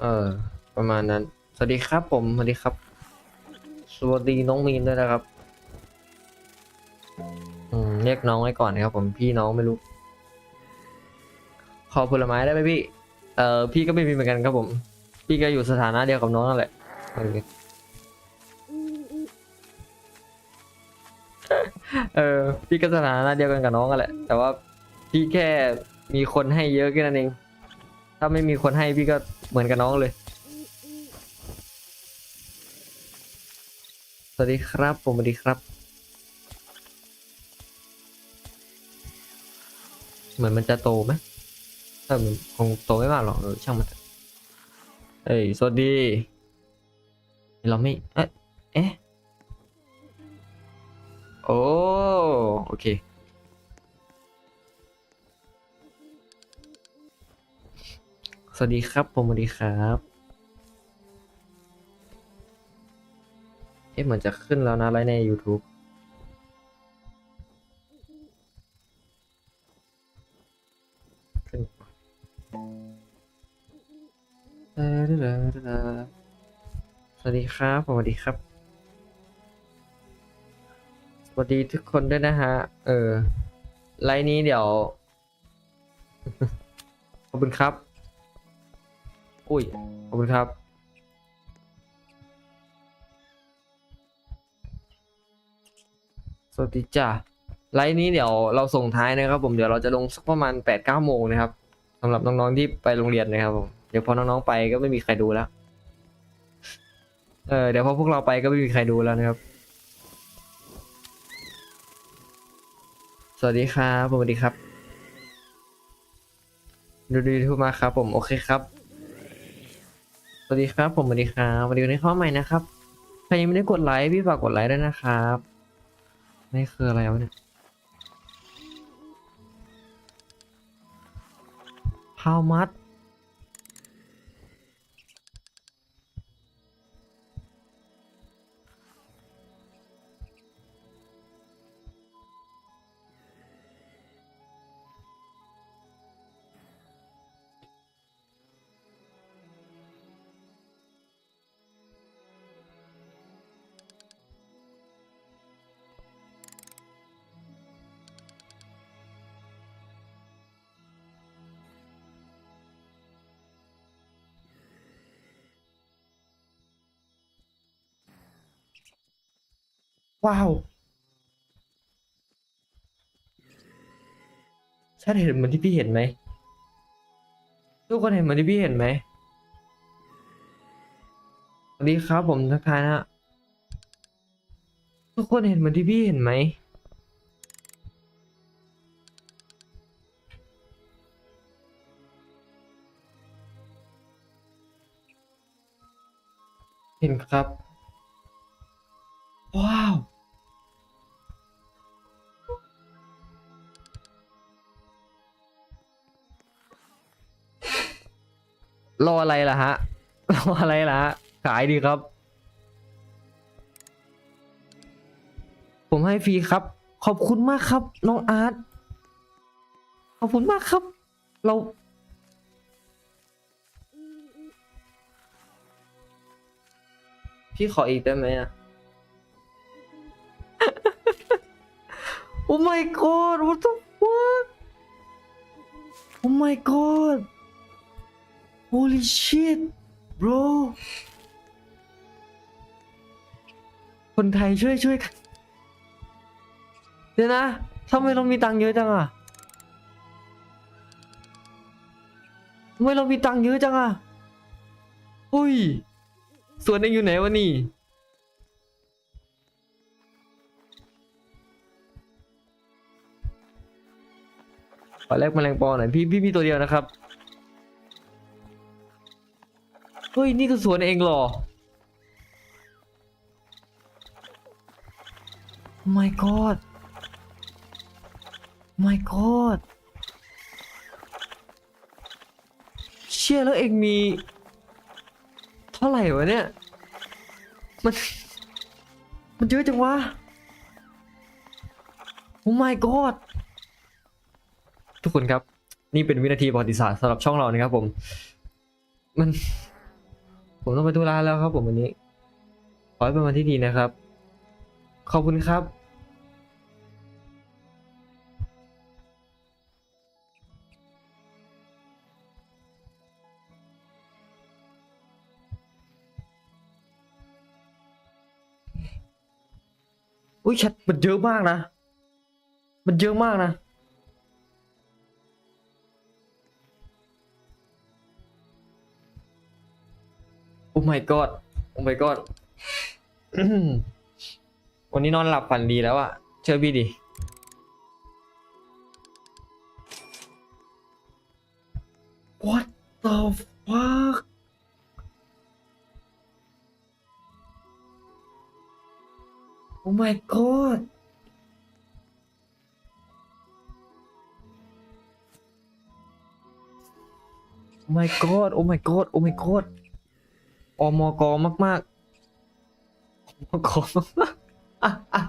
เออ ประมาณนั้น สวัสดีครับผม สวัสดีครับ สวัสดีน้องมีนด้วยนะครับ อืม เรียกน้องไว้ก่อนนะครับ ผมพี่น้องไม่รู้ ขอผลไม้ได้ไหมพี่ เอ่อ พี่ก็ไม่มีเหมือนกันครับผม พี่ก็อยู่สถานะเดียวกับน้องนั่นแหละเออเออพี่ก็สถานะเดียวกันกับน้องกันแหละ แต่ว่าพี่แค่มีคนให้เยอะแค่นั้นเอง ถ้าไม่มีคนให้พี่ก็เหมือนกับน้องเลย สวัสดีครับ ผมสวัสดีครับ เหมือนมันจะโตไหมถ้ามันคงโตไม่มากหรอกช่างมันเถอะเอ้ย สวัสดี เราไม่ เอ๊ะเอ๊ะโอ้ โอเค สวัสดีครับ ผมสวัสดีครับ เอ๊ะเหมือนจะขึ้นแล้วนะไลฟ์ใน YouTube ขึ้นสวัสดีครับ ผมสวัสดีครับ สวัสดีทุกคนด้วยนะฮะ เออ ไลน์นี้เดี๋ยว ขอบคุณครับ อุ้ย ขอบคุณครับ สวัสดีจ้าไลน์นี้เดี๋ยวเราส่งท้ายนะครับ ผมเดี๋ยวเราจะลงสักประมาณแปดเก้าโมงนะครับสำหรับน้องๆที่ไปโรงเรียนนะครับผมเดี๋ยวพอน้องๆไปก็ไม่มีใครดูแล้วเออเดี๋ยวพอพวกเราไปก็ไม่มีใครดูแล้วนะครับ สวัสดีครับสวัสดีครับ ดูดีทุกมาครับผม โอเคครับ สวัสดีครับ ผมสวัสดีครับสวัสดีในนี้เข้อใหม่นะครับ ใครยังไม่ได้กดไลค์พี่ฝากกดไลค์ด้วยนะครับนี่คืออะไรวะเนี่ย How much ว้าวชัดเห็นเหมือนที่พี่เห็นไหม ทุกคนเห็นเหมือนที่พี่เห็นไหม สวัสดีครับผมทักทายนะ ทุกคนเห็นเหมือนที่พี่เห็นไหมเห็นครับ ว้าว รออะไรล่ะฮะ รออะไรล่ะฮะ ขายดีครับ ผมให้ฟรีครับ ขอบคุณมากครับ น้องอาร์ต ขอบคุณมากครับ เรา พี่ขออีกได้ไหมอะ oh my god what the fuck oh my god holy shit bro คนไทยช่วยช่วยกันเดี๋ยวนะทำไมเรามีตังค์เยอะจังอะทำไมเรามีตังค์เยอะจังอะอุ้ย ส่วนเองอยู่ไหนวะนี่ ขอแลกแมลงปอหน่อยพี่พี่มีตัวเดียวนะครับเฮ้ยนี่คือสวนเองหรอ my god my god เชื่อแล้วเองมี เท่าไหร่วะเนี่ย มัน มันเยอะจังวะโอ้ my god ทุกคนครับ นี่เป็นวินาทีประวัติศาสตร์สำหรับช่องเรานะครับ ผม มัน ผมต้องไปธุระแล้วครับ ผมวันนี้ ขอให้เป็นวันที่ดีนะครับ ขอบคุณครับอุ้ยแชทมันเยอะมากนะ มันเยอะมากนะ อ้ my god โอ้ my god อื้อหือวันนี้นอนหลับฝันดีแล้วอะเชื่อพี่ดิ What the fuck โอ้ my god Oh my god โอ้ my god โอ้ my god อมกมากๆอมกมากอะอะ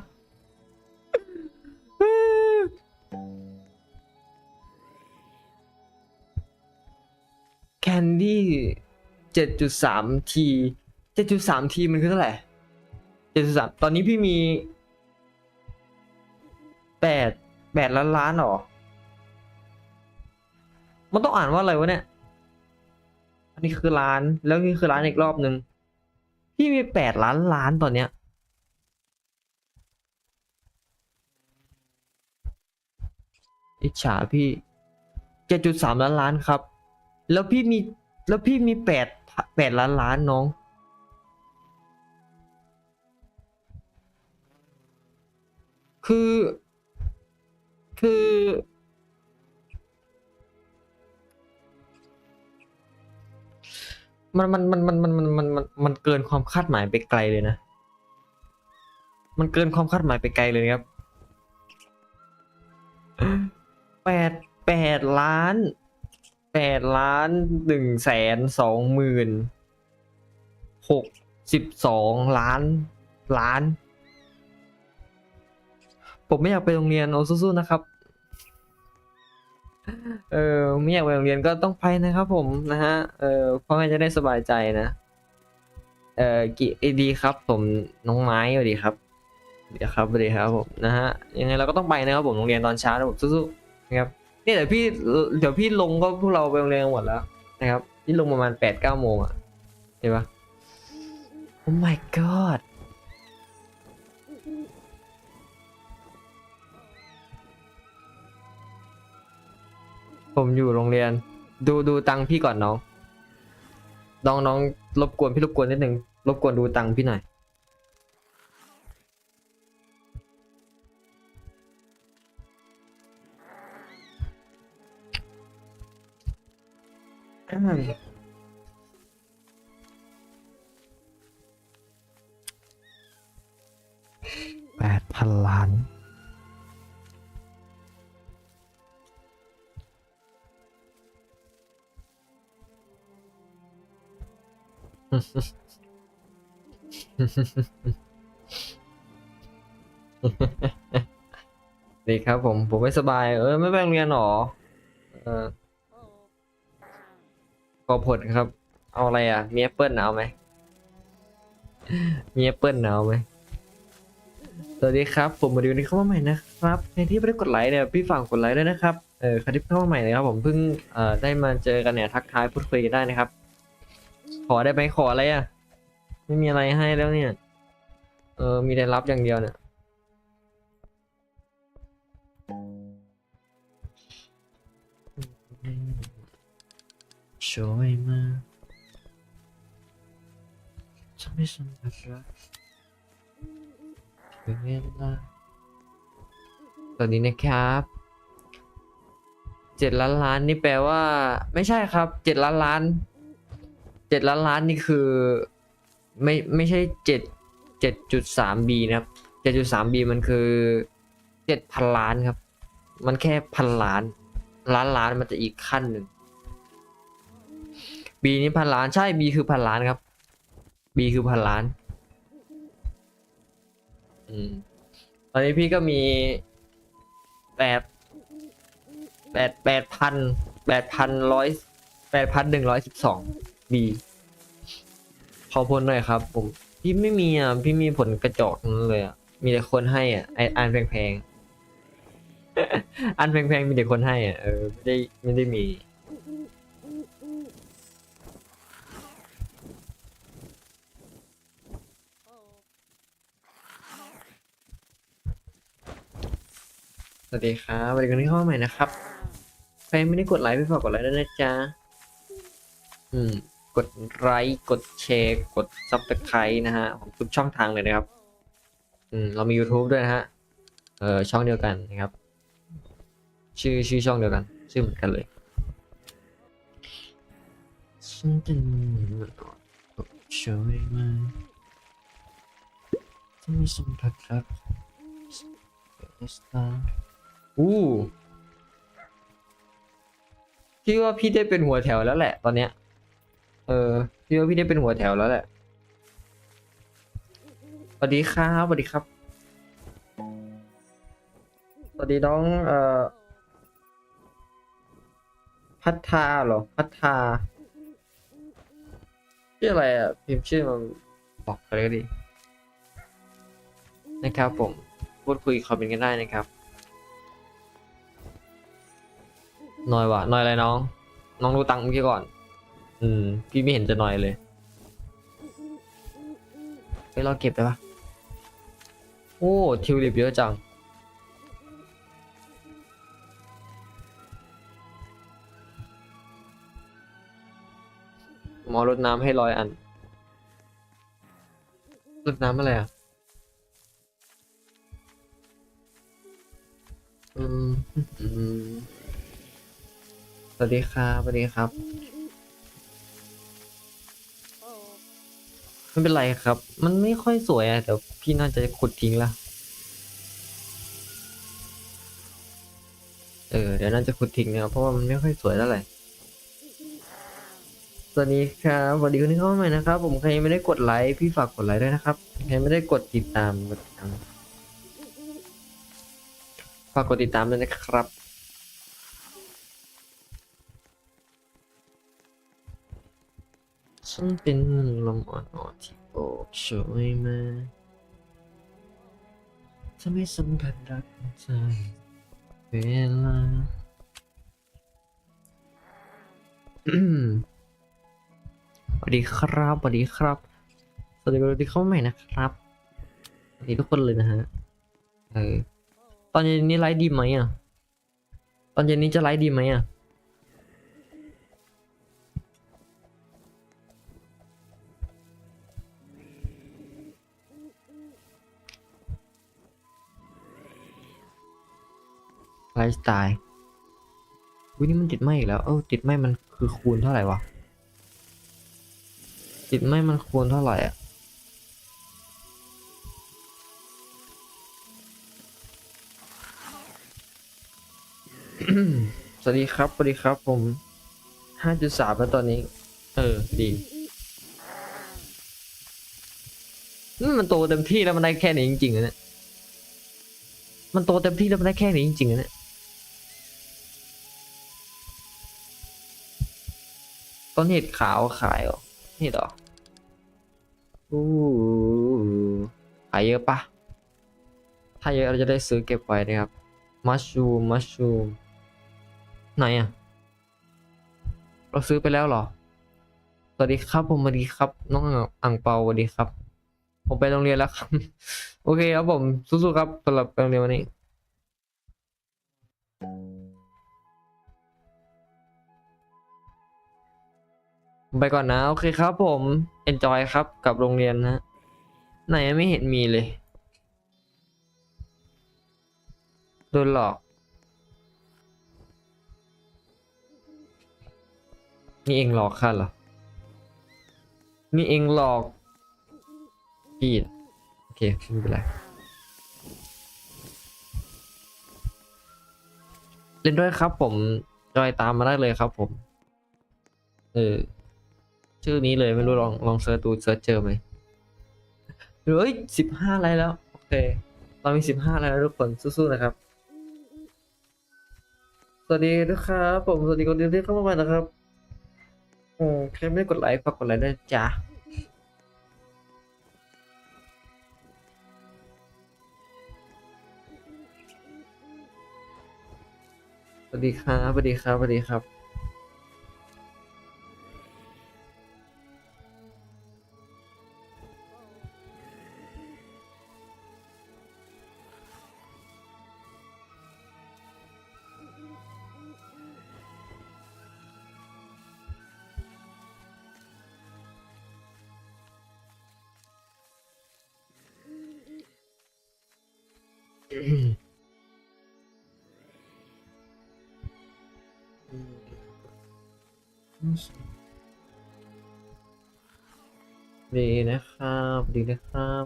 แคนดี้เจ็ดจุดสามทีเจ็ดจุดสามทีมันคือเท่าไหร่เจ็ดจุดสามตอนนี้พี่มีแปดแปดล้านล้านหรอ มันต้องอ่านว่าอะไรวะเนี่ย อันนี้คือล้าน แล้วนี่คือล้านอีกรอบหนึ่งพี่มีแปดล้านล้านตอนเนี้ยอิจฉาพี่เจ็ดจุดสามล้านล้านครับ แล้วพี่มี แล้วพี่มีแปดแปดล้านล้านน้อง คือ คือ มันมันมันมันมันมันมันมันเกินความคาดหมายไปไกลเลยนะ มันเกินความคาดหมายไปไกลเลยครับแปดแปดล้านแปดล้านหนึ่งแสนสองหมื่นหกสิบสองล้านล้าน ผมไม่อยากไปโรงเรียนโอาสู้ๆนะครับ เออไม่อยากไปโรงเรียนก็ต้องไปนะครับผมนะฮะ เออพ่อแม่จะได้สบายใจนะ เออกิเอดีครับ ผมน้องไม้สวัสดีครับเดี๋ยวครับสวัสดีครับผมนะฮะยังไงเราก็ต้องไปนะครับผมโรงเรียนตอนเช้านะผมสู้ๆนะครับนี่เดี๋ยวพี่เดี๋ยวพี่ลงก็พวกเราไปโรงเรียนกันหมดแล้วนะครับ พี่ลงประมาณแปดเก้าโมงอะเห็นปะ Oh my god ผมอยู่โรงเรียน ดูดูตังค์พี่ก่อนน้อง น้องน้องรบกวนพี่รบกวนนิดนึงรบกวนดูตังค์พี่หน่อยอืมแปดพันล้าน ดีครับผม ผมไม่สบาย เออ ไม่ไปโรงเรียนหรอ เออขอผลครับ เอาอะไรอะ มีแอปเปิลเอาไหมมีแอปเปิลเอาไหมสวัสดีครับ ผมมาดูในเข้ามาใหม่นะครับใครที่ไม่ได้กดไลค์เนี่ย พี่ฝากกดไลค์ด้วยนะครับ เออใครที่เข้ามาใหม่นะครับผมเพิ่งเอ่อได้มาเจอกันเนี่ยทักทายพูดคุยกันได้นะครับ ขอได้ไหมขออะไรอะ ไม่มีอะไรให้แล้วเนี่ย เออ มีแต่รับอย่างเดียวเนี่ย ช่วยมาทำให้ฉันรักถึงเวลาสวัสดีนะครับเจ็ดล้านล้านนี่แปลว่า ไม่ใช่ครับเจ็ดล้านล้าน เจ็ดล้านล้านนี่คือ ไม่ไม่ใช่เจ็ดเจ็ดจุดสามบีนะครับเจ็ดจุดสามบีมันคือเจ็ดพันล้านครับ มันแค่พันล้าน ล้านล้านมันจะอีกขั้นหนึ่งบีนี่พันล้านใช่ B คือพันล้านครับ B คือพันล้าน อืม ตอนนี้พี่ก็มีแปดแปดแปดพันแปดพันร้อยแปดพันหนึ่งร้อยสิบสอง B ขอผลหน่อยครับ ผม พี่ไม่มีอะ พี่มีผลกระจอกนั้นเลยอะ มีแต่คนให้อะไออันแพงๆ อันแพงๆ มีแต่คนให้อะ เออ ไม่ได้ไม่ได้มีสวัสดีครับสวัสดีคนที่เข้ามาใหม่นะครับ ใครไม่ได้กดไลค์ไปฝากกดไลค์ด้วยนะจ๊ะ อืม กดไลค์กดแชร์กดซับสไครต์นะฮะของทุกช่องทางเลยนะครับ อืมเรามี YouTube ด้วยนะฮะเออช่องเดียวกันนะครับ ชื่อชื่อช่องเดียวกัน ชื่อเหมือนกันเลยฉันจะช่วยไหมจะมีสัมผัสรักเอสตาอู้พี่ว่าพี่ได้เป็นหัวแถวแล้วแหละตอนเนี้ย เออพี่ว่าพี่ได้เป็นหัวแถวแล้วแหละสวัสดีครับสวัสดีครับสวัสดีน้องเอ่อพัฒนาเหรอพัฒนาชื่ออะไรอะพิมพ์ชื่อมันบอกไปเลยก็ดี นะครับผมพูดคุยคอมเมนต์กันได้นะครับหน่อยว่ะหน่อยอะไรน้อง น้องดูตังค์เมื่อกี้ก่อน อืม พี่ไม่เห็นจะหน่อยเลยไปเราเก็บไปปะโอ้ทิวลิปเยอะจัง หมอรดน้ำให้ร้อยอันรดน้ำอะไรอะ อืมอืมสวัสดีครับ สวัสดีครับ ไม่เป็นไรครับ มันไม่ค่อยสวยอะแต่พี่น่าจะขุดทิ้งละ เออ เดี๋ยวน่าจะขุดทิ้งนะครับเพราะว่ามันไม่ค่อยสวยเท่าไหร่ สวัสดีครับสวัสดีคนที่เข้ามาใหม่นะครับ ผมใครยังไม่ได้กดไลค์พี่ฝากกดไลค์ด้วยนะครับ ใครไม่ได้กดติดตามกดติดตามฝากกดติดตามด้วยนะครับ ฉันเป็นลมอ่อนๆที่โอบช่วยมาจะไม่สัมผัสรักใจเวลาสวัสดีครับสวัสดีครับ สวัสดีคนที่เข้าใหม่นะครับสวัสดีทุกคนเลยนะฮะเออตอนเย็นนี้ไลฟ์ดีไหมอะ ตอนเย็นนี้จะไลฟ์ดีไหมอะ ลฟ์สไตล์วินี่มันติดไหมอีกแล้ว เออติดไหมมันคือคูณเท่าไหร่วะ ติดไหมมันคูณเท่าไหร่อะสวัสดีครับสวัสดีครับผมห้าจุดสามแล้วตอนนี้ เออ ดีนี่มันโตเต็มที่แล้วมันได้แค่นี้จริงๆนะเนี่ย มันโตเต็มที่แล้วมันได้แค่นี้จริงๆนะเนี่ย ต้นเห็ดขาวขายเหรอเห็ดเหรออู้ขายเยอะปะถ้าเยอะเราจะได้ซื้อเก็บไว้นะครับมัชชูมัชชูไหนอะเราซื้อไปแล้วหรอ สวัสดีครับผมสวัสดีครับ น้องอ่างเปาสวัสดีครับ ผมไปโรงเรียนแล้วครับ โอเคครับผมสู้ๆครับสำหรับโรงเรียนวันนี้ ไปก่อนนะ โอเคครับผม enjoy ครับกับโรงเรียนนะ ไหนไม่เห็นมีเลย โดนหลอก นี่เองหลอกข้าเหรอ นี่เองหลอกพี่โอเคไม่เป็นไร เล่นด้วยครับผม จอยตามมาได้เลยครับผม เออ ชื่อนี้เลยไม่รู้ลองลองเซิร์ชดูเซิร์ชเจอไหมเฮ้ยสิบห้าไลค์แล้ว โอเค เรามีสิบห้าไลค์แล้วทุกคนสู้ๆนะครับ สวัสดีนะครับผมสวัสดีคนดียที่เข้ามาใหม่นะครับโอ้ใครไม่กดไลค์ฝากกดไลค์ด้วยจ้าสวัสดีครับสวัสดีครับสวัสดีครับ ดีนะครับ ดีนะครับ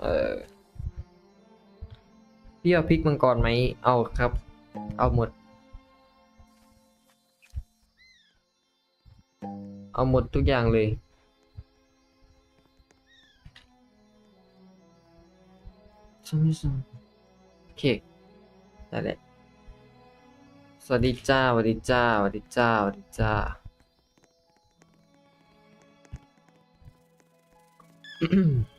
เออพี่เอาพริกมังกรไหม เอาครับ เอาหมด เอาหมดทุกอย่างเลยใช่ไหมใช่โอเคได้แหละสวัสดีจ้าสวัสดีจ้าสวัสดีจ้าสวัสดีจ้าไม่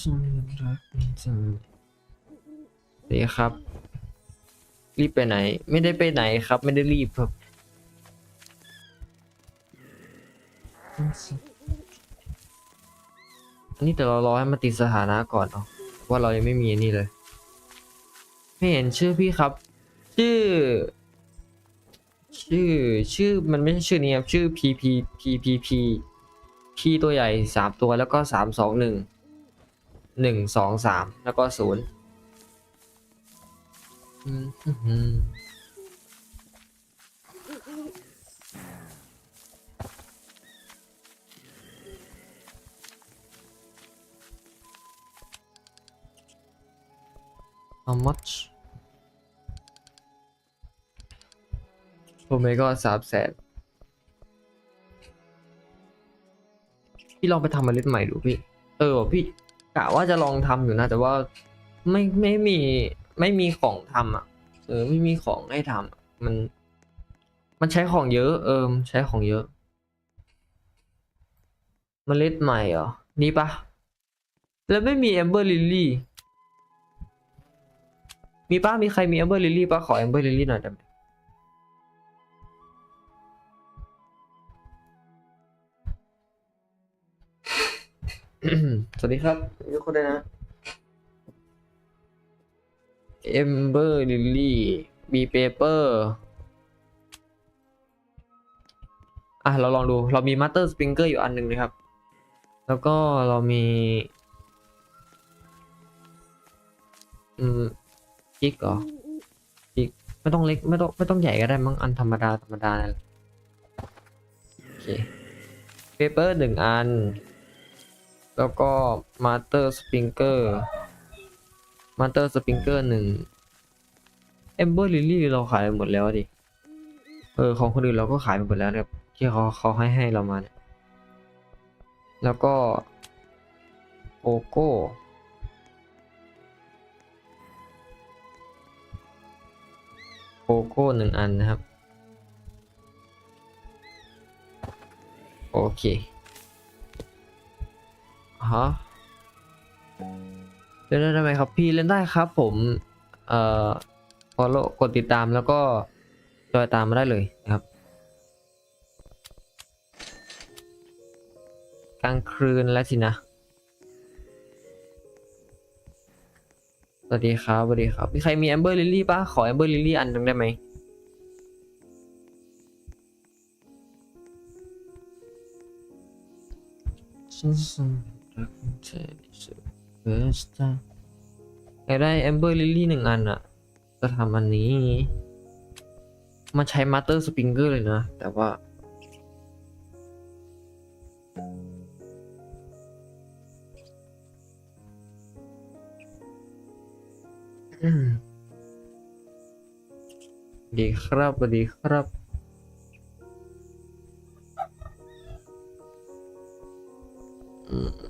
ใช่รักจังดีครับ รีบไปไหน ไม่ได้ไปไหนครับ ไม่ได้รีบครับอันนี้แต่เรารอให้มันติดสถานะก่อนเนาะว่าเรายังไม่มีนนี้เลย ไม่เห็นชื่อพี่ครับ ชื่อ ชื่อชื่อมันไม่ใช่ชื่อนี้ครับ ชื่อ P P P P P P ตัวใหญ่สามตัวแล้วก็สามสองหนึ่ง หนึ่งสองสามแล้วก็ศูนย์อืมฮึ่มฮึ่ม how much โอ้ไม่ก็สามแสนพี่ลองไปทำเมล็ดใหม่ดูพี่ เออพี่ กะว่าจะลองทำอยู่นะ แต่ว่าไม่ไม่มีไม่มีของทำอะ เออ ไม่มีของให้ทำอะมัน มันใช้ของเยอะ เออมใช้ของเยอะเมล็ดใหม่เหรอ นี่ปะ แล้วไม่มีแอมเบอร์ลิลลี่ มีป้ามีใครมีแอมเบอร์ลิลลี่ป้าขอแอมเบอร์ลิลลี่หน่อยได้ไหม สวัสดีครับทุกคนด้วยนะเอมเบอร์ลิลลี่บีเปเปอร์อะ เราลองดูเรามีมาสเตอร์สปริงเกอร์อยู่อันหนึ่งนะครับ แล้วก็เรามีอืมจิกเหรอจิกไม่ต้องเล็กไม่ต้องไม่ต้องใหญ่ก็ได้มั้งอันธรรมดาธรรมดานั่นแหละโอเคเปเปอร์หนึ่งอัน แล้วก็มาสเตอร์สปริงเกอร์มาสเตอร์สปริงเกอร์หนึ่งเอมเบอร์ลิลี่เราขายไปหมดแล้วดิ เออ ของคนอื่นเราก็ขายไปหมดแล้วนะครับที่เขาเขาให้ให้เรามาเนี่ยแล้วก็โอโก้โอโก้หนึ่งอันนะครับ โอเค ฮะเล่นได้ไหมครับ พี่เล่นได้ครับ ผมเอ่อ follow กดติดตามแล้วก็จอยตามมาได้เลยนะครับ กลางคืนแล้วสินะ สวัสดีครับ สวัสดีครับ มีใครมีแอมเบอร์ลิลลี่ป่ะ ขอแอมเบอร์ลิลลี่อันหนึงได้ไหมฉันสัมรัก เอที่สุดเร์สตาอยากได้แอมเบอร์ลิลลี่หนึ่งอันอะจะทำอันนี้ มันใช้มาสเตอร์สปริงเกอร์เลยนะ แต่ว่า ดีครับดีครับอืม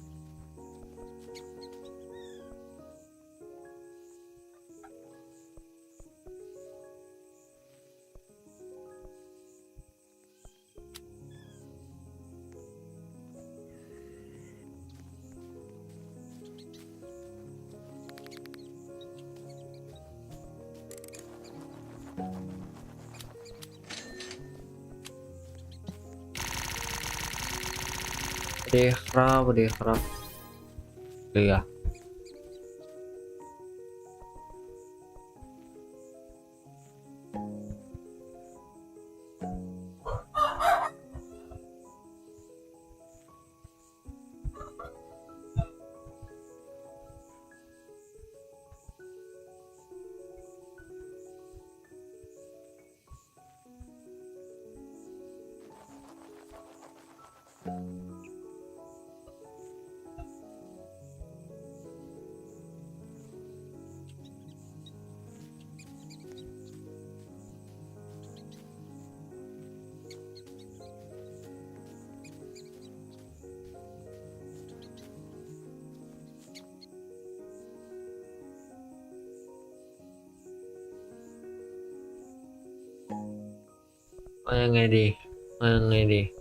ดีครับสวัสดีครับ เรือ ยังไงดีเอายังไงดี